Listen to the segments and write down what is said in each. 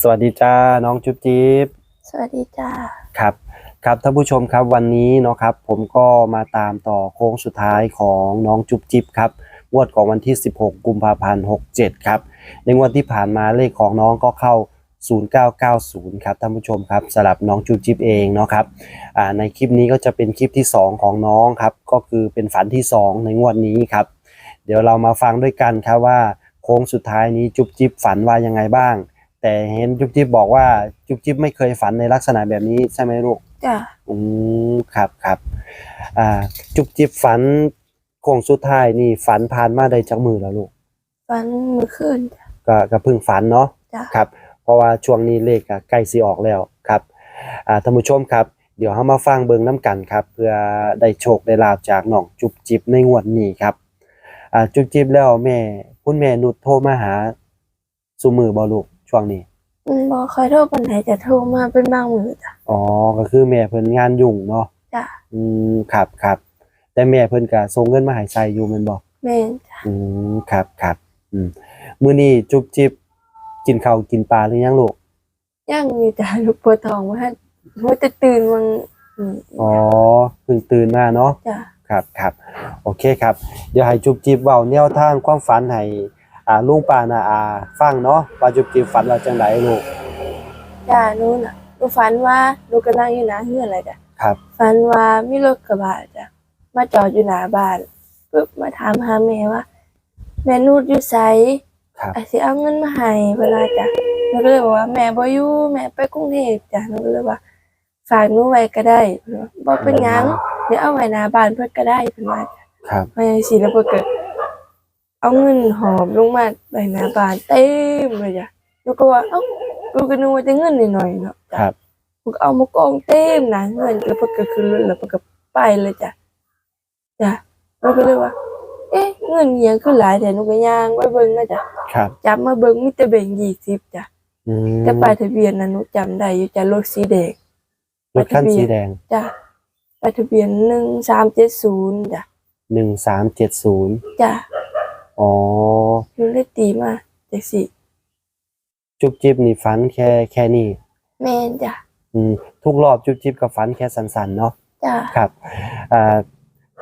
สวัสดีจ้าน้องจุ๊บจิ๊บสวัสดีจ้าครับครับท่านผู้ชมครับวันนี้เนาะครับผมก็มาตามต่อโค้งสุดท้ายของน้องจุ๊บจิ๊บครับงวดของวันที่ 16 กุมภาพันธ์ 67 ครับ ในงวดที่ผ่านมาเลขของน้องก็เข้า 0990 ครับท่านผู้ชมครับสำหรับน้องจุ๊บจิ๊บเองเนาะครับอ่าในคลิปนี้ก็จะเป็นคลิปที่ 2 ของน้องครับ ก็คือเป็นฝันที่ 2 ในงวดนี้ครับ เดี๋ยวเรามาฟังด้วยกันครับว่าโค้งสุดท้ายนี้จุ๊บจิ๊บฝันว่ายังไงบ้าง แต่เห็นจุ๊บจิ๊บบอกว่าจุ๊บจิ๊บไม่เคยฝันในลักษณะแบบนี้ใช่ไหมลูกจ้าอืมครับครับอ่า จุ๊บจิ๊บฝันโค้งสุดท้ายนี่ฝันผ่านมาได้จากมือแล้วลูกฟันเมื่อคืนจ้ะก็ก็เพิ่งฝันเนาะจ้าครับ เพราะว่าช่วงนี้เลขก็ใกล้สิออกแล้วครับอ่าท่านผู้ชมครับ เดี๋ยวเรามาฟังเบิ่งน้ำกันครับ เพื่อได้โชคได้ลาบจากน้องจุ๊บจิ๊บในงวดนี้ครับอ่าจุ๊บจิ๊บแล้วแม่ คุณแม่นุชโทรมาหาสุมือบ่ลูก ช่วงนี้อืมบอกเคยโทรปันไหนจะโทรมาเป็นบางมือจ้ะอ๋อก็คือแม่เพิ่นงานยุ่งเนาะจ้าอืมครับครับแต่แม่เพิ่นก็ส่งเงินมาให้ใช้อยู่แม่นบ่แม่นจ้ะอืมครับครับอืมมื้อนี้จุ๊บจิ๊บกินข้าวกินปลาหรือยังลูกย่างอยู่จ้ะลูกปวดท้องว่าว่าจะตื่นวันนี้อ๋อเพิ่งตื่นมาเนาะจ้ะครับครับโอเคครับ เดี๋ยวให้จุ๊บจิ๊บเว้าแนวทางความฝันให้ อ่าลุงป้านาอาฟังเนาะว่าจุ๊บจิ๊บฝันว่าจังไดลูกจ้านู้นน่ะลูกฝันว่าลูกกำลังอยู่หน้าเฮือนอะไรจ้ะครับฝันว่ามีรถกระบะจ้ะมาจอดอยู่หน้าบ้านปุ๊บมาถามหาแม่ว่า แม่นูดอยู่ไสครับอาจสิเอาเงินมาให้เวลาจ้ะหนูก็เลยบอกว่าแม่บ่อยู่แม่ไปกรุงเทพจ้ะหนูก็เลยว่าฝากหนูไว้ก็ได้เพิ่นว่าบ่เป็นหยังเดี๋ยวเอาไว้หน้าบ้านเพิ่นก็ได้เพิ่นว่าจ้ะครับมาจังซี่แล้วเพิ่นก็ เอาเงินหอบลงมาไว้หน้าบ้านเต็มเลยจ้ะหนูก็ว่าเอ้าลูกก็นึกว่าจะเงินหน่อยๆเนาะคจ้ะรับหนูก็เอามากองเต็มหน้าเงินแล้วเพิ่นก็ขึ้นรถแล้วเพิ่นก็ไปเลยจ้ะจ้ะหนูก็เลยว่า เอ๊ะเงินอิหยังคือหลายแต่หนูก็ย่างไว้เบิ่งนะจ้ะครับ จับมาเบิ่งมีแต่แบ่งยี่สิบจ้ะอืมแต่ป้ายทะเบียนน่ะหนูจำได้อยู่จ้ะรถสีแดง รถคันสีแดงจ้ะป้ายทะเบียนหนึ่งสามเจ็ดศูนย์จ้ะ1370จ้ะ อ๋อหนูได้ตีมาจังสี่จุ๊บจิ๊บนี่ฝันแค่แค่นี้แม่นจ้ะอืมทุกรอบจุ๊บจิ๊บก็ฝันแค่สั้นๆเนาะจ้ะครับอ่า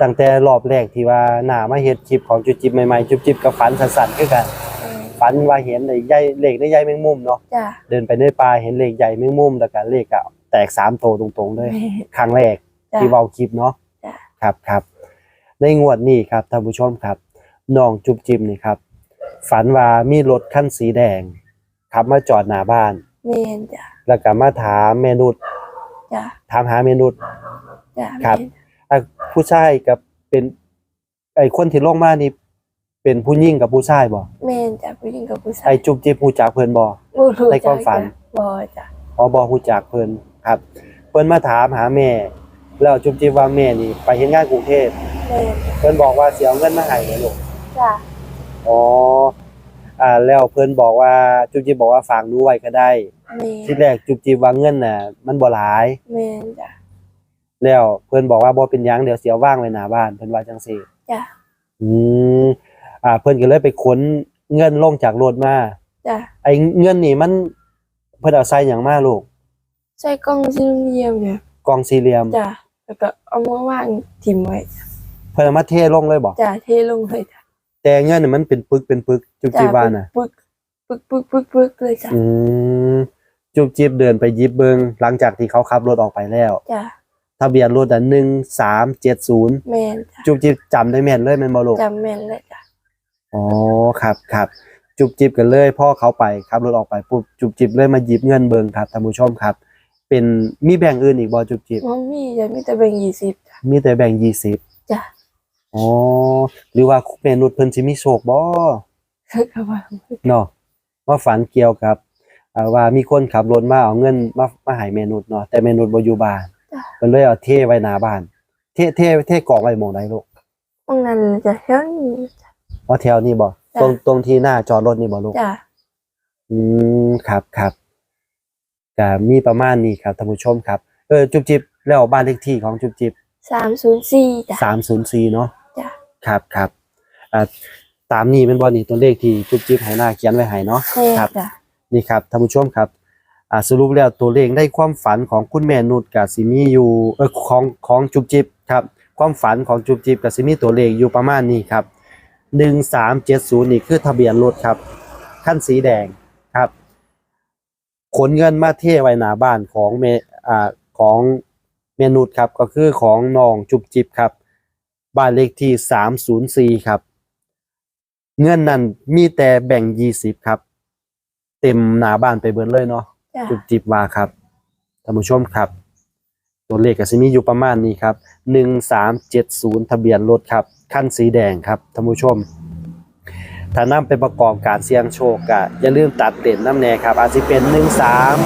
ตั้งแต่รอบแรกที่ว่าหน้ามาเฮ็ดคลิปของจุ๊บจิ๊บใหม่ๆจุ๊บจิ๊บก็ฝันสั้นๆคือกันเออฝันว่าเห็นไอ้ใหญ่เลขในใหญ่แมงมุมเนาะจ้ะเดินไปในป่าเห็นเลขใหญ่แมงมุมแล้วก็เลขก็แตกสามโตวตรงๆเลยแม่นครั้งแรกจ้ะที่เว้าคลิปเนาะจ้ะครับครับในงวดนี้ครับท่านผู้ชมครับ น้องจุ๊บจิ๊บนี่ครับ ฝันว่ามีรถคันสีแดงขับมาจอดหน้าบ้านแม่นจ้ะแล้วก็มาถามเมนุษจ้ะถามหาเมนุษ จ้ะครับแม่นอะผู้ชายกับเป็นไอ้คนที่ลงมานี่เป็นผู้หญิงกับผู้ชายบ่แม่นจ้ะผู้หญิงกับผู้ชายไอ้จุ๊บจิ๊บผู้จักเพิ่นบ่ บ่รู้ในความฝัน จ้ะบ่จ้ะอ๋อบ่ผู้จักเพิ่นครับ เพิ่นมาถามหาแม่ แล้วจุ๊บจิ๊บว่าแม่นี่ ไปเฮ็ดงานกรุงเทพแม่นเพิ่นบอกว่าสิเอาเงินมาให้เลยลูก จ้ะอ๋ออ่าแล้วเพิ่นบอกว่าจุ๊บจิ๊บบอกว่าฝากหนูไว้ก็ได้ แม่ที่แรกจุ๊บจิ๊บว่าเงินน่ะ มันบ่หลาย แม่นจ้ะแล้วเพิ่นบอกว่าบ่เป็นหยังเดี๋ยวสิเอาวางไว้หน้าบ้านเพิ่นว่าจังซี่จ้ะอืมอ่า เพิ่นก็เลยไปขนเงินลงจากรถมา จ้ะไอ้เงินนี่มันเพิ่นเอาใส่หยังมาลูกใส่กล่องสี่เหลี่ยมเนี่ยกล่องสี่เหลี่ยม จ้ะแล้วก็เอามาวางทิ่มไว้เพิ่นเอามาเทลงเลยบ่จ้ะเทลงเลยจ้ะ แต่เงินนี่มันเป็นปึกเป็นปึกจุบจิบว่าน่ะปึกปึกปึกปึกปึกเลยจ้ะอืมจุบจิบเดินไปหยิบเบิงหลังจากที่เขาขับรถออกไปแล้วจ้ะทะเบียนรถอะ1370แม่นจ้ะจุบจิบจำได้แม่นเลยแม่นบ่ลูกจำแม่นเลยจ้ะอ๋อครับครับจุบจิบกันเลยพ่อเขาไปขับรถออกไปปุ๊บจุบจิบเลยมาหยิบเงินเบิงครับท่านผู้ชมครับ เป็นมีแบ่งค์อื่นอีกบ่จุบจิบมันมีจะมีแต่แบ่งยี่สิบจ้ะมีแต่แบ่งค์20จ้ะ อ๋อหรือว่าแม่นุชเพิ่นสิมีโชคบ่ก็ว่าเนาะว่าฝันเกี่ยวกับอ่าว่ามีคนขับรถมาเอาเงินมามาให้แม่นุชเนาะแต่แม่นุชบ่อยู่บ้านจ้ะเพิ่นเลยเอาเทไว้หน้าบ้าน เทเทเทกองไว้หม่องใดลูกตรงนั้นเลยจ้ะแค่นี้จ้ะอ๋อแถวนี้บ่จ้ะตรงตรงที่หน้าจอดรถนี่บ่ลูกจ้ะอืมครับครับก็มีประมาณนี้ครับท่านผู้ชมครับเออจุ๊บจิ๊บแล้วบ้านเลขที่ของจุ๊บจิ๊บสามศูนย์สี่จ้ะ304เนาะจ้ะ ครับครับอ่าตามนี้เป็นบ่นี่ตัวเลขที่จุ๊บจิ๊บให้หน้าเขียนไว้ให้เนาะแม่นครับ จ้ะนี่ครับท่านผู้ชมครับอ่าสรุปแล้วตัวเลขได้ความฝันของคุณแม่นุชกับสิมีอยู่เออของของจุบจิบครับความฝันของจุบจิบกับสิมีตัวเลขอยู่ประมาณนี้ครับหนึ่งสามเจ็ดศูนย์นี่คือทะเบียนรถครับขั้นสีแดงครับขนเงินมาเทไว้หน้าบ้านของเมอ่าของเมนุษครับก็คือของน้องจุบจิบครับ บ้านเลขที่สามศูนย์สี่ครับ เงินนั้นมีแต่แบ่งยี่สิบครับ เต็มหน้าบ้านไปเบิดเลยเนาะจ้ะจุบจิบว่าครับท่านผู้ชมครับ ตัวเลขก็สิมีอยู่ประมาณนี้ครับหนึ่งสามเจ็ดศูนย์ทะเบียนรถครับขั้นสีแดงครับท่านผู้ชมถ้านำไปประกอบการเสี่ยงโชคก็อย่าลืมตัดเด่นน้ำแน่ครับ อาจจะเป็นหนึ่งสาม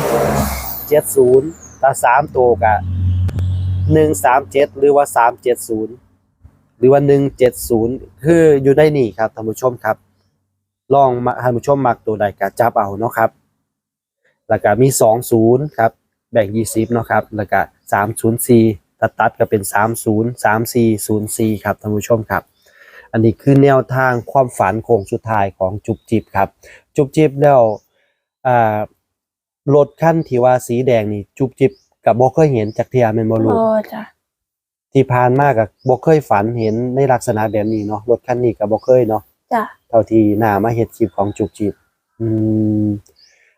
เจ็ดศูนย์ถ้าสามตัวก็หนึ่งสามเจ็ดหรือว่าสามเจ็ดศูนย์ หรือว่าหนึ่งเจ็ดศูนย์คืออยู่ได้นี่ครับท่านผู้ชมครับ ลองมาท่านผู้ชมมักตัวใดก็จับเอาเนาะครับแล้วก็มีสองศูนย์ครับแบ่งยี่สิบเนาะครับแล้วก็สามศูนย์สี่ตัดตัดก็เป็นสามศูนย์สามสี่ศูนย์สี่ครับท่านผู้ชมครับ อันนี้คือแนวทางความฝันโค้งสุดท้ายของจุบจิบครับ จุบจิบแล้วอ่ารถขั้นที่ว่าสีแดงนี่จุบจิบกับบ่เคยเห็นจากเทียแม่นบ่ลูโอ้จ้ะ ที่ผ่านมากับบ่เคยฝันเห็นในลักษณะแบบนี้เนาะรถคันนี้ก็บ่เคยเนาะจ้ะเท่าที่หน้ามาเฮ็ดคลิปของจุบจิบอืม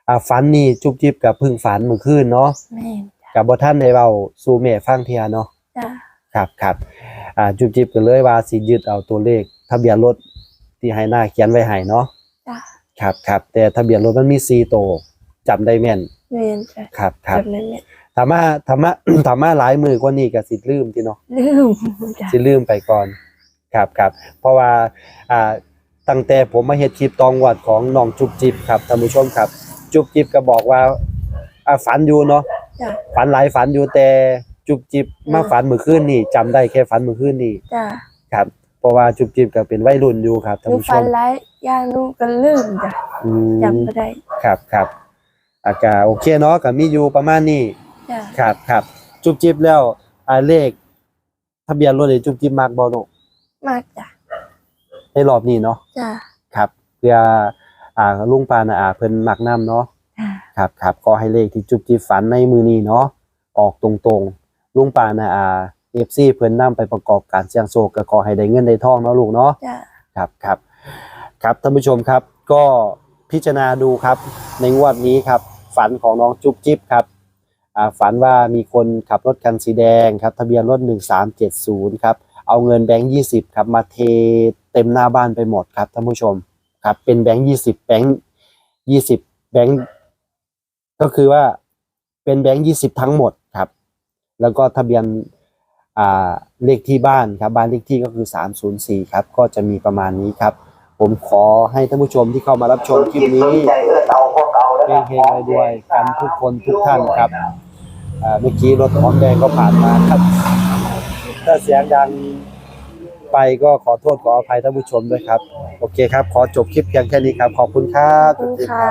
อ่าฝันนี่จุบจิบกับเพึ่งฝันเมื่อคืนเนาะแม่นจ้ะกับบ่ทันได้เว้าสู่แม่ฟังเทียเนาะจ้ะครับครับอ่าจุบจิบก็เลยว่าสิยึดเอาตัวเลข ทะเบียนรถที่ให้หน้าเขียนไว้ให้เนาะจ้ะครับครับแต่ทะเบียนรถมันมี4ตัวจำได้แม่นแม่นจ้ะครับครับจำได้แม่น ถามมาถามมาถามมาหลายมือกว่านี้ก็สิลืมติเนาะลืมจ้ะสิลืมไปก่อน ครับครับเพราะว่าอ่าตั้งแต่ผมมาเฮ็ดคลิปตองวัดของน้องจุบจิบครับท่านผู้ชมครับ จุบจิบก็บอกว่าอ่าฝันอยู่เนาะจ้ะฝันหลายฝันอยู่แต่จุบจิบมาอืมฝันเมื่อคืนนี่จำได้แค่ฝันเมื่อคืนนี่จ้ะครับ เพราะว่าจุบจิบก็เป็นวัยรุ่นอยู่ครับหท่านนูผู้ชฝันมร้ายอย่างหนูก็ลืมจ้ะอืม จำบ่ได้ ครับครับอากาโอเคเนาะก็มีอยู่ประมาณนี้ จ้ะครับครับจุบจิบแล้วอ่าเลข ทะเบียนรถนี่จุบจิบมักบ่เนาะมากจ้ะในรอบนี้เนาะจ้ะครับเพื่ออ่าลุงปานาอาเพิ่นมักน้ำเนาะจ้ะครับครับก็ให้เลขที่จุบจิบฝันในมือนี้เนาะออกตรงๆลุงปานาอาเอฟซีเพิ่นนำไปประกอบการเสี่ยงโชคก็ขอให้ได้เงินได้ทองเนาะลูกเนาะ จ้ะครับครับครับท่านผู้ชมครับก็พิจารณาดูครับในงวดนี้ครับฝันของน้องจุ๊บจิ๊บครับอ่า ฝันว่ามีคนขับรถคันสีแดงครับทะเบียนรถ 1370 ครับ เอาเงินแบงค์ 20 ครับ มาเทเต็มหน้าบ้านไปหมดครับท่านผู้ชมครับเป็นแบงค์ 20 แบงค์ 20 แบงค์ ก็คือว่าเป็นแบงค์ 20 ทั้งหมดครับ แล้วก็ทะเบียนอ่าเลขที่บ้านครับบ้านเลขที่ก็คือ 304 ครับ ก็จะมีประมาณนี้ครับ ผมขอให้ท่านผู้ชมที่เข้ามารับชมคลิปนี้เฮงๆรวยๆกันทุกคนทุกท่านครับอ่า เมื่อกี้รถหอมแดงก็ผ่านมาครับ ถ้าเสียงดังไปก็ขอโทษขออภัยท่านผู้ชมด้วยครับ โอเคครับ ขอจบคลิปเพียงแค่นี้ครับ ขอบคุณครับขอบคุณค่ะ